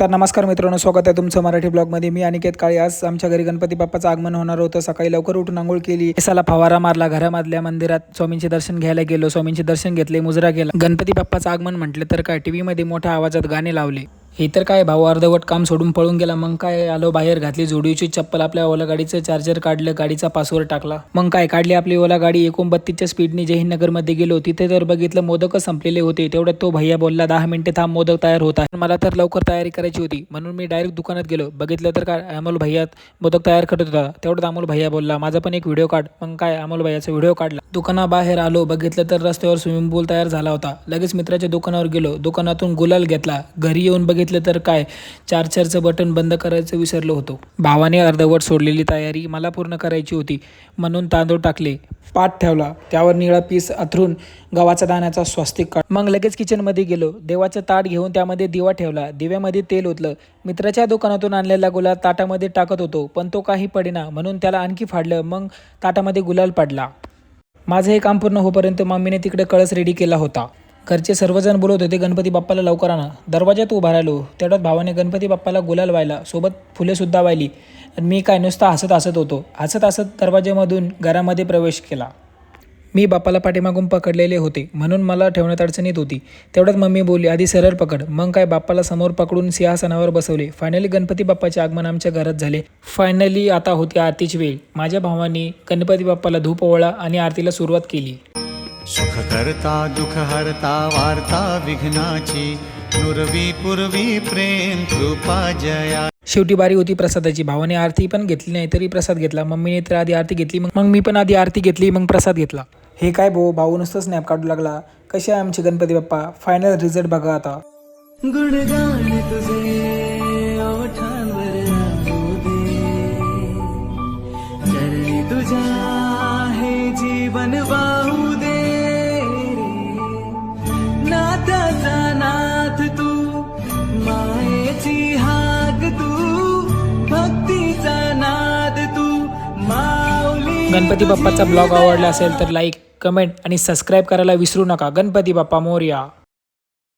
तर नमस्कार मित्रांनो स्वागत आहे तुमचं मराठी ब्लॉगमध्ये. मी अनिकेत काळे. आज आमच्या घरी गणपती बाप्पाचं आगमन होणार होतं. सकाळी लवकर उठून आंघोळ केली. साला फवारा मारला घरामधल्या मंदिरात स्वामींचे दर्शन घ्यायला गेलो. स्वामींचे दर्शन घेतले मुजरा केला. गणपती बाप्पाचं आगमन म्हटलं तर काय? टीव्हीमध्ये मोठ्या आवाजात गाणे लावले. हे तर काय भाऊ अर्धवट काम सोडून पळून गेला. मग काय आलो बाहेर घातली जोडीची चप्पल आपल्या ओला गाडीचं चार्जर काढलं गाडीचा पासवर्ड टाकला. मग काय काढली आपली ओला गाडी? एकोणबत्तीसच्या स्पीडने जयहिंदनगरमध्ये गेलो. तिथे तर बघितलं मोदक संपलेले होते. तेवढ्यात तो भैया बोलला दहा मिनिटे थांब मोदक तयार होता मला तर लवकर तयारी करायची होती. म्हणून मी डायरेक्ट दुकानात गेलो. बघितलं तर काय अमोल भैया मोदक तयार करत होता. तेवढ्यात अमोल भैया बोलला माझा पण एक व्हिडिओ काढ. मग काय अमोल भैयाचा व्हिडिओ काढला. दुकानाबाहेर आलो बघितलं तर रस्त्यावर स्विमिंग पूल तयार झाला होता. लगेच मित्राच्या दुकानावर गेलो. दुकानातून गुलाल घेतला. घरी येऊन बघितलं तर काय? चार्जरचं बटन बंद करायचं विसरलो होतो. भावाने अर्धवट सोडलेली तयारी मला पूर्ण करायची होती. म्हणून तांदूळ टाकले. पाठ ठेवला. त्यावर निळा पीस अथरून गव्हाचा दाण्याचा स्वस्तिक काढ मग लगेच किचनमध्ये गेलो. देवाचं ताट घेऊन त्यामध्ये दिवा ठेवला. दिव्यामध्ये तेल ओतलं. मित्राच्या दुकानातून आणलेला गुलाल ताटामध्ये टाकत होतो पण तो काही पडेना. म्हणून त्याला आणखी फाडलं. मग ताटामध्ये गुलाल पडला. माझं हे काम पूर्ण होईपर्यंत मम्मीने तिकडे कळस रेडी केला होता. घरचे सर्वजण बोलत होते गणपती बाप्पाला लवकर आणा. दरवाजात उभा राहिलो. तेवढ्यात भावाने गणपती बाप्पाला गुलाल व्हायला सोबत फुलेसुद्धा वाहिली आणि मी काय नुसता हसत हसत होतो. हसत हसत दरवाज्यामधून घरामध्ये प्रवेश केला. मी बाप्पाला पाठीमागून पकडलेले होते. म्हणून मला ठेवण्यात अडचणीत होती. तेवढ्यात मम्मी बोलली आधी सरळ पकड. मग काय बाप्पाला समोर पकडून सिंहासनावर बसवले. फायनली गणपती बाप्पाचे आगमन आमच्या घरात झाले. फायनली आता होती आरतीची वेळ. माझ्या भावाने गणपती बाप्पाला धूप ओवळा आणि आरतीला सुरुवात केली. सुख करता दुःख हरता वार्ता विघ्नाची नुरवी पूर्वी प्रेम कृपा जया. शेवटी बारी होती प्रसादाची. भावाने आरती पण घेतली नाही तरी प्रसाद घेतला. मम्मीने तर आधी आरती घेतली मग मग मी पण आधी आरती घेतली मग प्रसाद घेतला. हे काय भाऊ? भाऊ नुसतं स्नॅप काढू लागला. कसे आहे आमचे गणपती बाप्पा? फायनल रिझल्ट बघा आता. गुणगान तुझे तुझ्या हे जीवन वाहू गणपती बाप्पाचा ब्लॉग आवडला असेल तर लाईक कमेंट आणि सबस्क्राईब करायला विसरू नका. गणपती बाप्पा मोर्या.